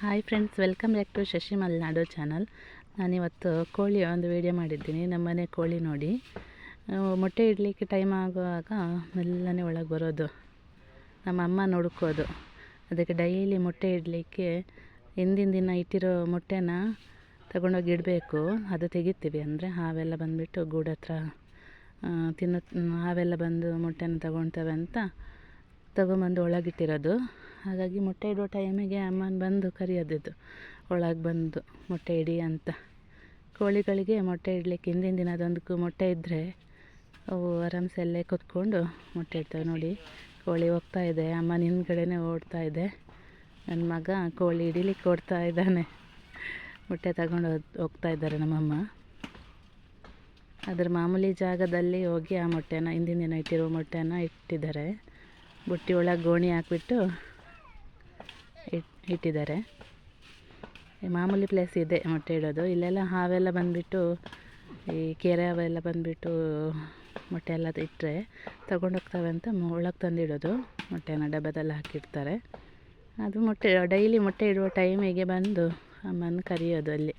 Hi friends welcome back to Shashi Malenadu channel ನಾನಿವತ್ತು ಕೋಳಿ ಒಂದು ವೀಡಿಯೋ ಮಾಡಿದ್ದೀನಿ. ನಮ್ಮನೆ ಕೋಳಿ ನೋಡಿ. ಮೊಟ್ಟೆ ಇಡಲಿಕ್ಕೆ ಟೈಮ್ ಆಗುವಾಗ ಮೆಲ್ಲನೆ ಒಳಗೆ ಬರೋದು. ನಮ್ಮ ಅಮ್ಮ ನೋಡ್ಕೋದು. ಅದಕ್ಕೆ ಡೈಲಿ ಮೊಟ್ಟೆ ಇಡಲಿಕ್ಕೆ ಹಿಂದಿನ ದಿನ ಇಟ್ಟಿರೋ ಮೊಟ್ಟೆನ ತಗೊಂಡೋಗಿ ಇಡಬೇಕು. ಅದು ತೆಗಿತೀವಿ ಅಂದರೆ ಹಾವೆಲ್ಲ ಬಂದುಬಿಟ್ಟು ಗೂಡು ಹತ್ರ ತಿನ್ನೋ, ಹಾವೆಲ್ಲ ಬಂದು ಮೊಟ್ಟೆನ ತಗೊಳ್ತವೆ ಅಂತ ತಗೊಂಬಂದು ಒಳಗಿಟ್ಟಿರೋದು. ಹಾಗಾಗಿ ಮೊಟ್ಟೆ ಇಡೋ ಟೈಮಿಗೆ ಅಮ್ಮನ ಬಂದು ಕರಿಯೋದಿದ್ದು. ಒಳಗೆ ಬಂದು ಮೊಟ್ಟೆ ಇಡಿ ಅಂತ. ಕೋಳಿಗಳಿಗೆ ಮೊಟ್ಟೆ ಇಡಲಿಕ್ಕೆ ಹಿಂದಿನ ದಿನ ಮೊಟ್ಟೆ ಇದ್ದರೆ ಅವು ಆರಾಮ್ಸೆ ಅಲ್ಲೇ ಕೂತ್ಕೊಂಡು ಮೊಟ್ಟೆ ಇಡ್ತವೆ ನೋಡಿ. ಕೋಳಿ ಹೋಗ್ತಾ ಇದೆ, ಅಮ್ಮ ಹಿಂದ್ಗಡೆನೇ ಓಡ್ತಾ ಇದೆ. ನನ್ನ ಮಗ ಕೋಳಿ ಹಿಡಿಲಿಕ್ಕೆ ಓಡ್ತಾ ಇದ್ದಾನೆ. ಮೊಟ್ಟೆ ತಗೊಂಡು ಹೋಗ್- ಹೋಗ್ತಾ ಇದ್ದಾರೆ ನಮ್ಮಮ್ಮ. ಅದರ ಮಾಮೂಲಿ ಜಾಗದಲ್ಲಿ ಹೋಗಿ ಆ ಮೊಟ್ಟೆನ, ಹಿಂದಿನ ದಿನ ಇಟ್ಟಿರೋ ಮೊಟ್ಟೆನ ಇಟ್ಟಿದ್ದಾರೆ. ಬುಟ್ಟಿ ಒಳಗೆ ಗೋಣಿ ಹಾಕ್ಬಿಟ್ಟು ಇಟ್ ಇಟ್ಟಿದ್ದಾರೆ. ಮಾಮೂಲಿ ಪ್ಲೇಸ್ ಇದೆ ಮೊಟ್ಟೆ ಇಡೋದು. ಇಲ್ಲೆಲ್ಲ ಹಾವೆಲ್ಲ ಬಂದುಬಿಟ್ಟು, ಈ ಕೆರೆ ಅವೆಲ್ಲ ಬಂದುಬಿಟ್ಟು ಮೊಟ್ಟೆ ಎಲ್ಲ ಇಟ್ಟರೆ ತಗೊಂಡೋಗ್ತವೆ ಅಂತ ಒಳಗೆ ತಂದಿಡೋದು. ಮೊಟ್ಟೆನ ಡಬ್ಬದಲ್ಲಿ ಹಾಕಿಡ್ತಾರೆ. ಅದು ಮೊಟ್ಟೆ ಡೈಲಿ ಮೊಟ್ಟೆ ಇಡುವ ಟೈಮಿಗೆ ಬಂದು ಅಮ್ಮನ ಕರೆಯೋದು ಅಲ್ಲಿ,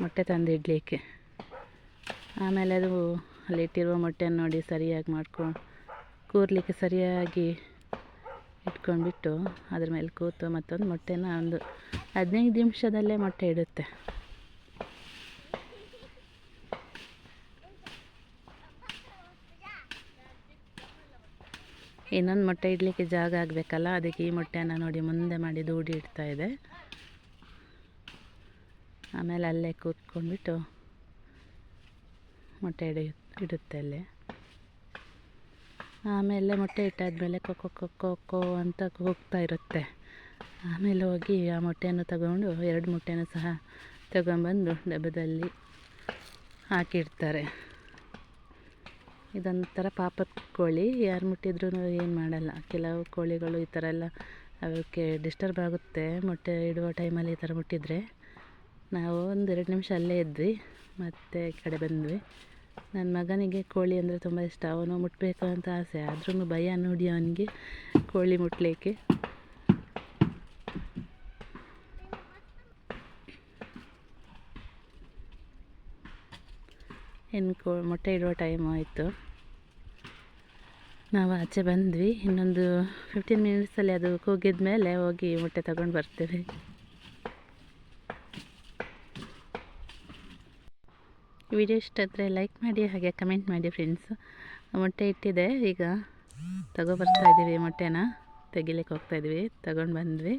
ಮೊಟ್ಟೆ ತಂದಿಡಲಿಕ್ಕೆ. ಆಮೇಲೆ ಅದು ಅಲ್ಲಿ ಇಟ್ಟಿರುವ ಮೊಟ್ಟೆನ ನೋಡಿ ಸರಿಯಾಗಿ ಮಾಡ್ಕೊಂಡು ಕೂರಲಿಕ್ಕೆ ಸರಿಯಾಗಿ ಇಟ್ಕೊಂಡ್ಬಿಟ್ಟು ಅದ್ರ ಮೇಲೆ ಕೂತು ಮತ್ತೊಂದು ಮೊಟ್ಟೆನ ಒಂದು ಹದಿನೈದು ನಿಮಿಷದಲ್ಲೇ ಮೊಟ್ಟೆ ಇಡುತ್ತೆ. ಇನ್ನೊಂದು ಮೊಟ್ಟೆ ಇಡಲಿಕ್ಕೆ ಜಾಗ ಆಗಬೇಕಲ್ಲ, ಅದಕ್ಕೆ ಈ ಮೊಟ್ಟೆನ ನೋಡಿ ಮುಂದೆ ಮಾಡಿ ದೂಡಿ ಇಡ್ತಾ ಇದೆ. ಆಮೇಲೆ ಅಲ್ಲೇ ಕೂತ್ಕೊಂಡ್ಬಿಟ್ಟು ಮೊಟ್ಟೆ ಇಡ, ಇಡುತ್ತೆ ಅಲ್ಲೇ. ಆಮೇಲೆ ಮೊಟ್ಟೆ ಇಟ್ಟಾದ್ಮೇಲೆ ಕೊಕ್ಕೊ ಕೊಕ್ಕೊ ಕೋ ಅಂತ ಕೂಗ್ತಾ ಇರುತ್ತೆ. ಆಮೇಲೆ ಹೋಗಿ ಆ ಮೊಟ್ಟೆಯನ್ನು ತಗೊಂಡು ಎರಡು ಮೊಟ್ಟೆನೂ ಸಹ ತಗೊಂಬಂದು ಡಬ್ಬದಲ್ಲಿ ಹಾಕಿಡ್ತಾರೆ. ಇದೊಂಥರ ಪಾಪದ ಕೋಳಿ, ಯಾರು ಮುಟ್ಟಿದ್ರೂ ಏನು ಮಾಡಲ್ಲ. ಕೆಲವು ಕೋಳಿಗಳು ಈ ಥರ ಎಲ್ಲ ಅವಕ್ಕೆ ಡಿಸ್ಟರ್ಬ್ ಆಗುತ್ತೆ. ಮೊಟ್ಟೆ ಇಡುವ ಟೈಮಲ್ಲಿ ಈ ಥರ ಮುಟ್ಟಿದರೆ. ನಾವು ಒಂದೆರಡು ನಿಮಿಷ ಅಲ್ಲೇ ಇದ್ವಿ. ಮತ್ತೆ ಕಡೆ ಬಂದ್ವಿ. ನನ್ನ ಮಗನಿಗೆ ಕೋಳಿ ಅಂದರೆ ತುಂಬ ಇಷ್ಟ. ಅವನು ಮುಟ್ಟಬೇಕು ಅಂತ ಆಸೆ. ಆದ್ರೂ ಭಯ ನೋಡಿ ಅವನಿಗೆ ಕೋಳಿ ಮುಟ್ಟಲಿಕ್ಕೆ ಇನ್ನು ಕೋ, ಮೊಟ್ಟೆ ಇಡುವ ಟೈಮ್ ಆಯಿತು. ನಾವು ಆಚೆ ಬಂದ್ವಿ. ಇನ್ನೊಂದು ಫಿಫ್ಟೀನ್ ಮಿನಿಟ್ಸಲ್ಲಿ ಅದು ಕೂಗಿದ ಮೇಲೆ ಹೋಗಿ ಮೊಟ್ಟೆ ತಗೊಂಡು ಬರ್ತೀವಿ. ವಿಡಿಯೋ ಇಷ್ಟ ಆದರೆ ಲೈಕ್ ಮಾಡಿ ಹಾಗೆ ಕಮೆಂಟ್ ಮಾಡಿ ಫ್ರೆಂಡ್ಸ್ ಮೊಟ್ಟೆ ಇಟ್ಟಿದೆ, ಈಗ ತಗೊಬರ್ತಾ ಇದ್ದೀವಿ ಮೊಟ್ಟೆನ. ತೆಗಿಲಿಕ್ಕೆ ಹೋಗ್ತಾ ಇದ್ದೀವಿ ತಗೊಂಡು ಬಂದ್ವಿ.